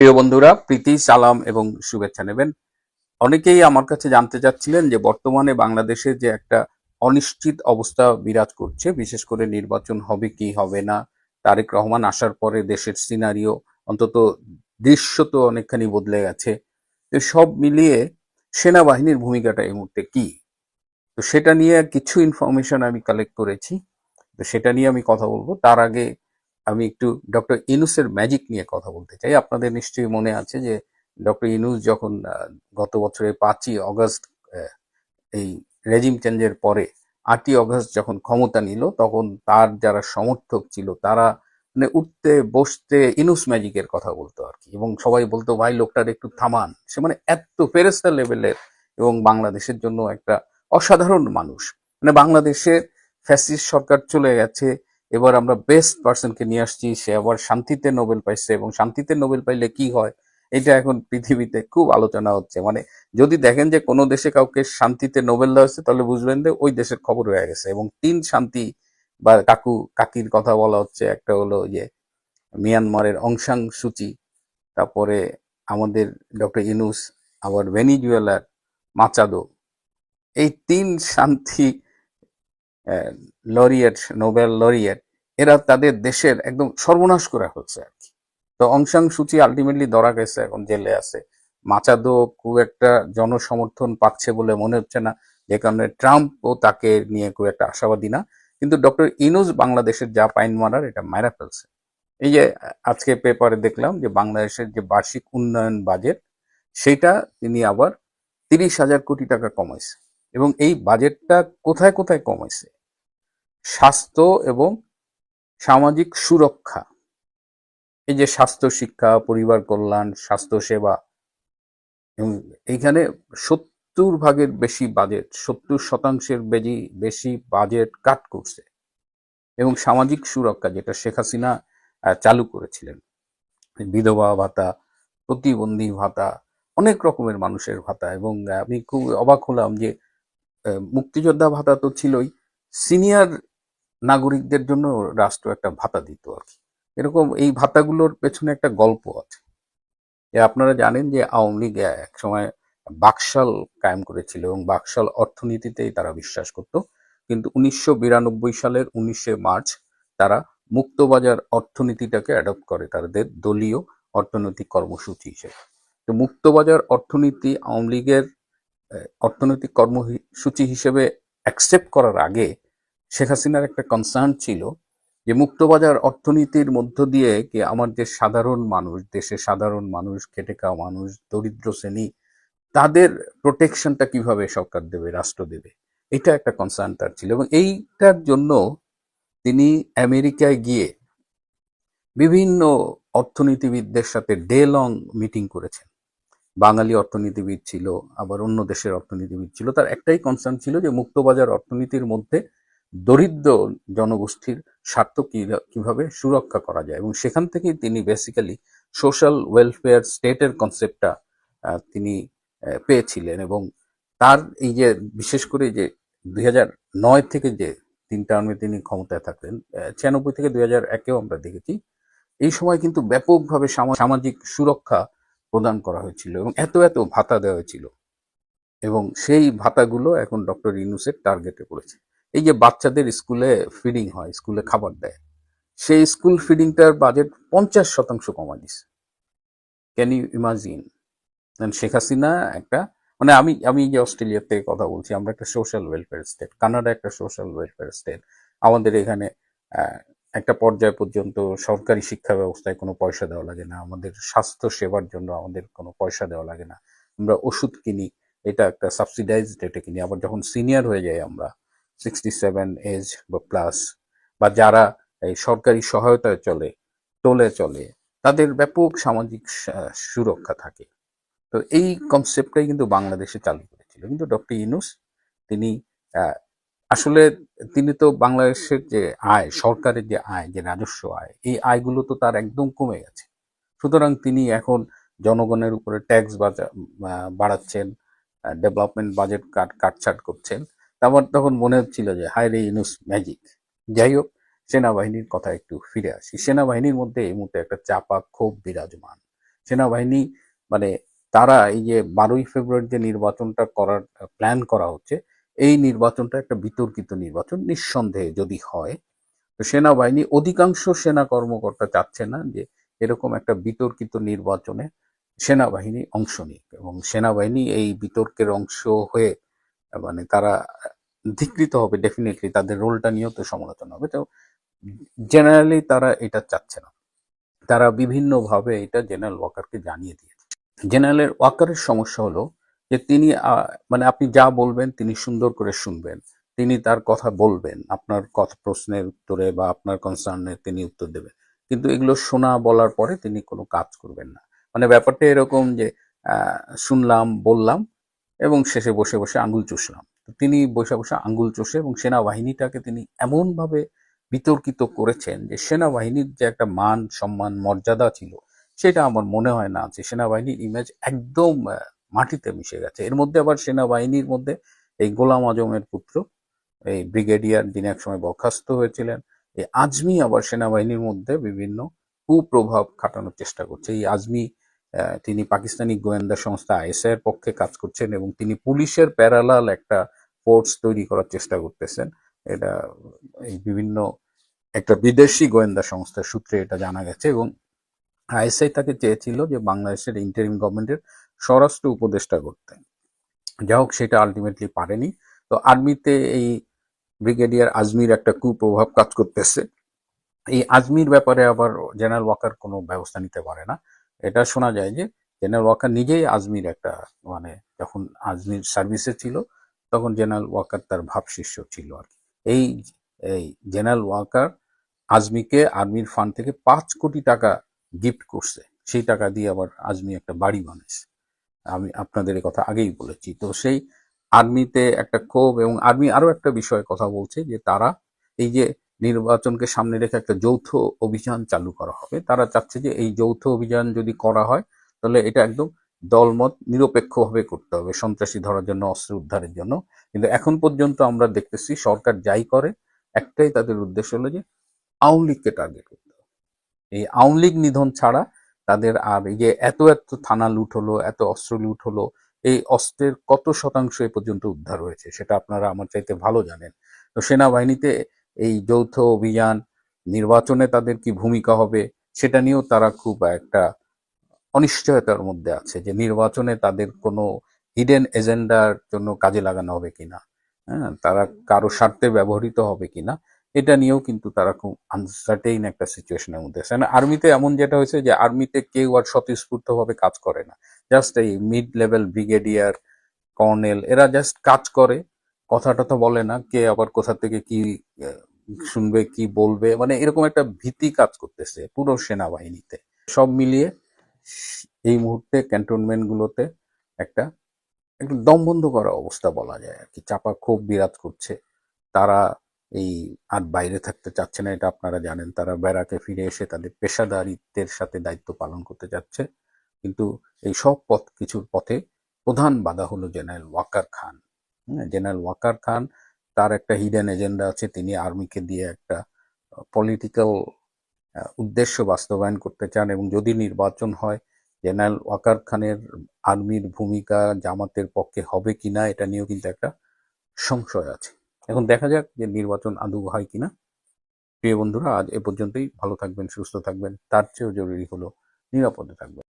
প্রিয় বন্ধুরা, প্রীতি, সালাম এবং শুভেচ্ছা নেবেন। অনেকেই আমার কাছে জানতে চাচ্ছিলেন যে বর্তমানে বাংলাদেশে যে একটা অনিশ্চিত অবস্থা বিরাজ করছে, বিশেষ করে নির্বাচন হবে কি হবে না, তারেক রহমান আসার পরে দেশের সিনারিও অন্তত দৃশ্য তো অনেকখানি বদলে গেছে। তো সব মিলিয়ে সেনাবাহিনীর ভূমিকাটা এই মুহূর্তে কি? তো সেটা নিয়ে কিছু ইনফরমেশন আমি কালেক্ট করেছি। তো সেটা নিয়ে আমি কথা বলব। তার আগে আমি একটু ডক্টর ইনুসের ম্যাজিক নিয়ে কথা বলতে চাই। আপনাদের নিশ্চয়ই মনে আছে যে ডক্টর ইনুস যখন গত বছরের পাঁচই অগস্ট এই রেজিম চেঞ্জের পরে আটই অগস্ট যখন ক্ষমতা নিল, তখন তার যারা সমর্থক ছিল, তারা মানে উঠতে বসতে ইনুস ম্যাজিকের কথা বলতো আর কি। এবং সবাই বলতো, ভাই, লোকটার একটু থামান। সে মানে এত ফেরেস্তা লেভেলের এবং বাংলাদেশের জন্য একটা অসাধারণ মানুষ। মানে বাংলাদেশের ফ্যাসিস্ট সরকার চলে গেছে এবার আমরা বেস্ট পার্সনকে নিয়ে আসছি, সে আবার শান্তিতে নোবেল পাইছে এবং শান্তিতে নোবেল পাইলে কি হয়, এটা এখন পৃথিবীতে খুব আলোচনা হচ্ছে। মানে যদি দেখেন যে কোনো দেশে কাউকে শান্তিতে নোবেল দেওয়া হচ্ছে তাহলে বুঝবেন যে ওই দেশের খবর হয়ে গেছে এবং তিন শান্তি বা কাকু, কাকির কথা বলা হচ্ছে, একটা হলো যে মিয়ানমারের অংশাং সূচি তারপরে আমাদের ডক্টর ইনুস আবার ভেনিজুয়েলার মাচাদো। এই তিন শান্তি লরিয়েট নোবেল লরিয়েট এরা তাদের দেশের একদম সর্বনাশ করা হচ্ছে আর কি। তো অংশাং সূচি আলটিমেটলি ধরা গেছে, এখন জেলে আছে। মাচাদো খুব একটা জনসমর্থন পাচ্ছে বলে মনে হচ্ছে না, যে কারণে ট্রাম্পও তাকে নিয়ে খুব একটা আশাবাদী না। কিন্তু ডক্টর ইনুস বাংলাদেশের যা পাইন মারার, এটা মায়েরা ফেলছে। এই যে, আজকে পেপারে দেখলাম যে বাংলাদেশের যে বার্ষিক উন্নয়ন বাজেট সেটা তিনি আবার তিরিশ হাজার কোটি টাকা কমাইছে। এবং এই বাজেটটা কোথায় কোথায় কমাইছে? স্বাস্থ্য এবং সামাজিক সুরক্ষা। এই যে স্বাস্থ্য, শিক্ষা, পরিবার কল্যাণ, স্বাস্থ্য সেবা, এবং এইখানে সত্তর ভাগের বেশি বাজেট সত্তর শতাংশের বেশি বেশি বাজেট কাট করছে। এবং সামাজিক সুরক্ষা, যেটা শেখ হাসিনা চালু করেছিলেন। বিধবা ভাতা, প্রতিবন্ধী ভাতা, অনেক রকমের মানুষের ভাতা। এবং আমি খুব অবাক হলাম যে মুক্তিযোদ্ধা ভাতা তো ছিলই। সিনিয়র নাগরিকদের জন্য রাষ্ট্র একটা ভাতা দিত আর কি। এরকম এই ভাতাগুলোর পেছনে একটা গল্প আছে। যে আপনারা জানেন যে আওয়ামী লীগ এক সময় বাকশাল কায়েম করেছিল এবং বাকশাল অর্থনীতিতেই তারা বিশ্বাস করত। কিন্তু উনিশশো বিরানব্বই সালের উনিশে মার্চ তারা মুক্তবাজার অর্থনীতিটাকে অ্যাডপ্ট করে, তাদের দলীয় অর্থনৈতিক কর্মসূচি হিসেবে। তো মুক্তবাজার অর্থনীতি আওয়ামী লীগের অর্থনৈতিক কর্মসূচি হিসেবে অ্যাকসেপ্ট করার আগে শেখ হাসিনার একটা কনসার্ন ছিল যে মুক্তবাজার অর্থনীতির মধ্য দিয়ে কি আমার যে সাধারণ মানুষ, দেশে সাধারণ মানুষ, খেটে খাওয়া মানুষ, দরিদ্র শ্রেণি, তাদের প্রোটেকশনটা কীভাবে সরকার দেবে, রাষ্ট্র দেবে? এটা একটা কনসার্ন তার ছিল এবং এইটার জন্য তিনি আমেরিকায় গিয়ে বিভিন্ন অর্থনীতিবিদদের সাথে ডে লং মিটিং করেছেন। বাঙালি অর্থনীতিবিদ ছিল, আবার অন্য দেশের অর্থনীতিবিদ ছিল। তার একটাই কনসার্ন ছিল যে মুক্তবাজার অর্থনীতির মধ্যে দরিদ্র জনগোষ্ঠীর স্বার্থ কীভাবে সুরক্ষা করা যায়? এবং সেখান থেকেই তিনি বেসিক্যালি সোশ্যাল ওয়েলফেয়ার স্টেটের কনসেপ্টটা তিনি পেয়েছিলেন। এবং তার এই যে, বিশেষ করে যে, দুই নয় থেকে যে তিন টার্মে তিনি ক্ষমতায় থাকলেন ছিয়ানব্বই থেকে দুই হাজার একেও আমরা দেখেছি, এই সময় কিন্তু ব্যাপকভাবে সামা- সামাজিক সুরক্ষা প্রদান করা হয়েছিল এবং এত এত ভাতা দেওয়া হয়েছিল। এবং সেই ভাতাগুলো এখন ডক্টর ইনুসের টার্গেটে পড়েছে। এই যে বাচ্চাদের স্কুলে ফিডিং হয়, স্কুলে খাবার দেয়, সেই স্কুল ফিডিংটার বাজেট পঞ্চাশ শতাংশ কমা দিছে। Can you imagine Sheikh Hasina একটা মানে আমি আমি যে অস্ট্রেলিয়া থেকে কথা বলছি, আমরা একটা সোশ্যাল ওয়েলফেয়ার স্টেট কানাডা একটা সোশ্যাল ওয়েলফেয়ার স্টেট আমাদের এখানে একটা পর্যায় পর্যন্ত সরকারি শিক্ষা ব্যবস্থায় কোনো পয়সা দেওয়া লাগে না, আমাদের স্বাস্থ্য সেবার জন্য আমাদের কোনো পয়সা দেওয়া লাগে না। আমরা ওষুধ কিনি, এটা একটা সাবসিডাইজ রেটে কিনি, আবার যখন সিনিয়র হয়ে যাই আমরা সিক্সটি সেভেন এজ বা প্লাস বা যারা এই সরকারি সহায়তায় চলে টোলে চলে, তাদের ব্যাপক সামাজিক সুরক্ষা থাকে। তো এই কনসেপ্টটাই কিন্তু বাংলাদেশে চালু করেছিল। কিন্তু ডক্টর ইনুস তিনি আসলে তিনি তো বাংলাদেশের যে আয়, সরকারের যে আয়, যে রাজস্ব আয়, এই আয়গুলো তো তার একদম কমে গেছে। সুতরাং তিনি এখন জনগণের উপরে ট্যাক্স বাড়াচ্ছেন ডেভেলপমেন্ট বাজেট কাট, কাটছাট করছেন। তারপর তখন মনে হচ্ছিল যে হায় রে ইনুস, ম্যাজিক। যাই হোক, সেনাবাহিনীর কথা একটু ফিরে আসি। সেনাবাহিনীর মধ্যে এই মুহূর্তে একটা চাপা ক্ষোভ বিরাজমান। সেনাবাহিনী মানে তারা এই যে বারোই ফেব্রুয়ারি যে নির্বাচনটা করার, প্ল্যান করা হচ্ছে, এই নির্বাচনটা একটা বিতর্কিত নির্বাচন, নিঃসন্দেহে যদি হয়, তো সেনাবাহিনী অধিকাংশ সেনা কর্মকর্তা চাচ্ছে না যে, এরকম একটা বিতর্কিত নির্বাচনে সেনাবাহিনী অংশ নিক। এবং সেনাবাহিনী এই বিতর্কের অংশ হয়ে মানে তারা ধিকৃত হবে ডেফিনেটলি তাদের রোলটা নিয়েও তো সমালোচনা হবে। তো জেনারেলি তারা এটা চাচ্ছে না। তারা বিভিন্নভাবে এটা জেনারেল ওয়াকারকে জানিয়ে দিয়েছে। জেনারেল ওয়াকারের সমস্যা হলো যে তিনি মানে আপনি যা বলবেন তিনি সুন্দর করে শুনবেন। তিনি তার কথা বলবেন, আপনার কথা, প্রশ্নের উত্তরে বা আপনার কনসার্নে তিনি উত্তর দেবেন। কিন্তু এগুলো শোনা বলার পরে তিনি কোনো কাজ করবেন না। মানে ব্যাপারটা এরকম যে শুনলাম, বললাম এবং শেষে বসে বসে আঙ্গুল চুষলাম। তিনি বসে বসে আঙ্গুল চষে এবং সেনাবাহিনীটাকে তিনি এমনভাবে বিতর্কিত করেছেন যে সেনাবাহিনীর যে একটা মান, সম্মান, মর্যাদা ছিল, সেটা আমার মনে হয় না যে সেনাবাহিনীর ইমেজ একদম মাটিতে মিশে গেছে। এর মধ্যে আবার সেনাবাহিনীর মধ্যে এই গোলাম আজমের পুত্র, এই ব্রিগেডিয়ার যিনি একসময় বরখাস্ত হয়েছিলেন, এই আজমি আবার সেনাবাহিনীর মধ্যে বিভিন্ন কুপ্রভাব খাটানোর চেষ্টা করছে। এই আজমি তিনি পাকিস্তানি গোয়েন্দা সংস্থা আইএসআই এর পক্ষে কাজ করছেন এবং তিনি পুলিশের প্যারালাল একটা ফোর্স তৈরি করার চেষ্টা করতেছেন। এটা এই বিভিন্ন একটা বিদেশি গোয়েন্দা সংস্থার সূত্রে এটা জানা গেছে এবং আইএসআই তাকে চেয়েছিল যে বাংলাদেশের ইন্টারিম গভর্নমেন্টের স্বরাষ্ট্র উপদেষ্টা করতে। যা হোক, সেটা আলটিমেটলি পারেনি। তো আর্মিতে এই ব্রিগেডিয়ার আজমির একটা কুপ্রভাব কাজ করতেছে। এই আজমির ব্যাপারে আবার জেনারেল ওয়াকার কোনো ব্যবস্থা নিতে পারে না। এটা শোনা যায় যে জেনারেল ওয়াকার নিজেই আজমির একটা মানে যখন আজমির সার্ভিসে ছিল, তখন জেনারেল ওয়াকার তার ভাব শিষ্য ছিল আর কি। এই এই জেনারেল ওয়াকার আজমিকে আর্মির ফান্ড থেকে পাঁচ কোটি টাকা গিফট করছে। সেই টাকা দিয়ে আবার আজমি একটা বাড়ি বানিয়েছে আমি আপনাদের এই কথা আগেই বলেছি। তো সেই আর্মিতে একটা ক্ষোভ এবং আর্মি আরও একটা বিষয়ে কথা বলছে যে তারা এই যে নির্বাচনকে সামনে রেখে একটা যৌথ অভিযান চালু করা হবে। তারা চাচ্ছে যে এই যৌথ অভিযান যদি করা হয়, তাহলে এটা একদম দলমত নিরপেক্ষভাবে করতে হবে, সন্ত্রাসী ধরার জন্য, অস্ত্র উদ্ধারের জন্য। কিন্তু এখন পর্যন্ত আমরা দেখতেছি সরকার যাই করে, একটাই তাদের উদ্দেশ্য হলো যে আওয়ামী লীগকে টার্গেট করতে হবে। এই আওয়ামী লীগ নিধন ছাড়া তাদের আর এই যে এত এত থানা লুট হলো, এত অস্ত্র লুট হলো, এই অস্ত্রের কত শতাংশ এ পর্যন্ত উদ্ধার হয়েছে, সেটা আপনারা আমার চাইতে ভালো জানেন। তো সেনাবাহিনীতে এই যৌথ অভিযান নির্বাচনে তাদের কি ভূমিকা হবে, সেটা নিয়েও তারা খুব একটা অনিশ্চয়তার মধ্যে আছে যে নির্বাচনে তাদের কোনো হিডেন এজেন্ডার জন্য কাজে লাগানো হবে কিনা। হ্যাঁ তারা কারও স্বার্থে ব্যবহৃত হবে কিনা, এটা নিয়েও কিন্তু তারা খুব আনসার্টেইন একটা সিচুয়েশনের মধ্যে আছে। আর্মিতে এমন যেটা হয়েছে যে আর্মিতে কেউ আর স্বতঃস্ফূর্তভাবে কাজ করে না। জাস্ট এই মিড লেভেল ব্রিগেডিয়ার কর্নেল এরা জাস্ট কাজ করে কথা তো বলে না, কে আবার কোথা থেকে কি শুনবে, কি বলবে মানে এরকম একটা ভীতি কাজ করতেছে পুরো সেনাবাহিনীতে। সব মিলিয়ে এই মুহূর্তে ক্যান্টনমেন্ট গুলোতে একটা একটু দম বন্ধ করা অবস্থা বলা যায় আর কি। চাপা ক্ষোভ বিরাজ করছে। তারা এই আর বাইরে থাকতে চাচ্ছে না, এটা আপনারা জানেন। তারা ব্যারাকে ফিরে এসে তাদের পেশাদারিত্বের সাথে দায়িত্ব পালন করতে যাচ্ছে কিন্তু এই সব পথ, কিছুর পথে প্রধান বাধা হলো জেনারেল ওয়াকার খান। জেনারেল ওয়াকার খান, তার একটা হিডেন এজেন্ডা আছে, তিনি আর্মিকে দিয়ে একটা পলিটিক্যাল উদ্দেশ্য বাস্তবায়ন করতে চান এবং যদি নির্বাচন হয়, জেনারেল ওয়াকার খানের আর্মির ভূমিকা জামাতের পক্ষে হবে কিনা, এটা নিয়েও কিন্তু একটা সংশয় আছে। এখন দেখা যাক যে নির্বাচন আদৌ হয় কিনা। প্রিয় বন্ধুরা, আজ এ পর্যন্তই। ভালো থাকবেন, সুস্থ থাকবেন। তার চেয়েও জরুরি হলো নিরাপদে থাকবেন।